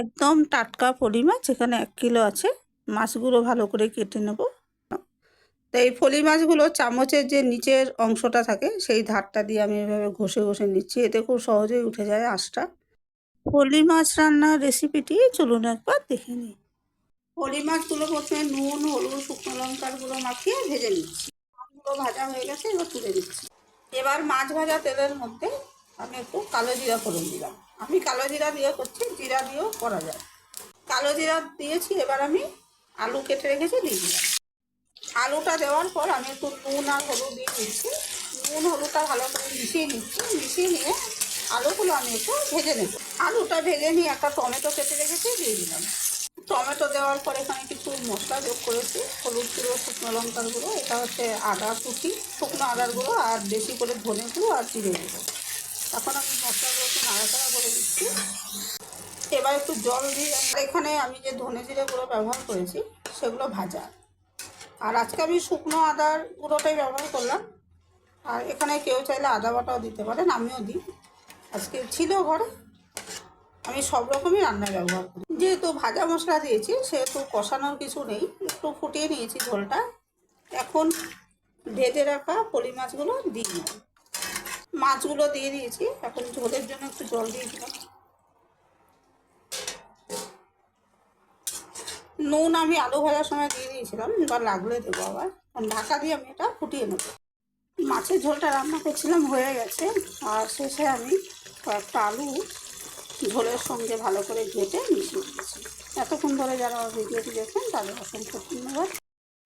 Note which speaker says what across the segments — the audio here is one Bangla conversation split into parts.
Speaker 1: একদম টাটকা ফলি মাছ এখানে এক কিলো আছে। মাছগুলো ভালো করে কেটে নেব। তো এই ফলি মাছগুলো চামচের যে নিচের অংশটা থাকে, সেই ধারটা দিয়ে আমি এভাবে ঘষে ঘষে নিচ্ছি। এতে খুব সহজেই উঠে যায় আঁশটা। ফলি মাছ রান্নার রেসিপিটি চলুন একবার দেখে নিই। ফলি মাছগুলো প্রথমে নুন, হলুদ, শুকনো লঙ্কার গুঁড়ো মাখিয়ে ভেজে নিচ্ছি। মাছগুলো ভাজা হয়ে গেছে, এবার তুলে দিচ্ছি এবার মাছ ভাজা তেলের মধ্যে আমি একটু কালো জিরা ফোড়ন দিলাম। আমি কালো জিরা দিয়ে করছি, জিরা দিয়েও করা যায়। কালো জিরা দিয়েছি, এবার আমি আলু কেটে রেখেছি, দিয়ে দিলাম। আলুটা দেওয়ার পর আমি একটু নুন আর হলুদ দিয়ে দিচ্ছি। নুন, হলুদটা ভালো করে মিশিয়ে নিচ্ছি। মিশিয়ে নিয়ে আলুগুলো আমি একটু ভেজে নেব। আলুটা ভেজে নিয়ে একটা টমেটো কেটে রেখেছি, দিয়ে দিলাম। টমেটো দেওয়ার পর এখানে কিছু মশলা যোগ করেছি। হলুদ গুঁড়ো, শুকনো লঙ্কার গুঁড়ো, এটা হচ্ছে আদা কুচি, শুকনো আদার গুঁড়ো, আর বেশি করে ধনে গুঁড়ো আর জিরে গুঁড়ো। এখন আমি মশলাগুলো একটু নাড়াচাড়া করে দিচ্ছি এবার একটু জল দিয়ে এখানে আমি যে ধনে জিরে গুঁড়ো ব্যবহার করেছি, সেগুলো ভাজা। আর আজকে আমি শুকনো আদার গুঁড়োটাই ব্যবহার করলাম। আর এখানে কেউ চাইলে আদা বাটাও দিতে পারেন, আমিও দিই। আজকে ছিল ঘরে, আমি সব রকমই রান্নায় ব্যবহার করি। যেহেতু ভাজা মশলা দিয়েছি, সেহেতু কষানোর কিছু নেই, একটু ফুটিয়ে নিয়েছি ঝোলটা। এখন ভেজে রাখা পলি মাছগুলো দিই নেব মাছগুলো দিয়ে দিয়েছি। এখন ঝোলের জন্য একটু জল দিয়ে দিলাম। নুন আমি আলু ভাজার সময় দিয়ে দিয়েছিলাম বা লাগলে দেবো আবার। ঢাকা দিয়ে আমি এটা ফুটিয়ে নেব। মাছের ঝোলটা রান্না করছিলাম, হয়ে গেছে। আর শেষে আমি কয়েকটা আলু ঝোলের সঙ্গে ভালো করে ঘেটে মিশিয়ে দিয়েছি। এতক্ষণ ধরে যারা ভিডিওটি দেখেন, তাদের অসংখ্য ধন্যবাদ।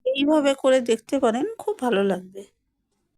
Speaker 1: এইভাবে করে দেখতে পারেন, খুব ভালো লাগবে।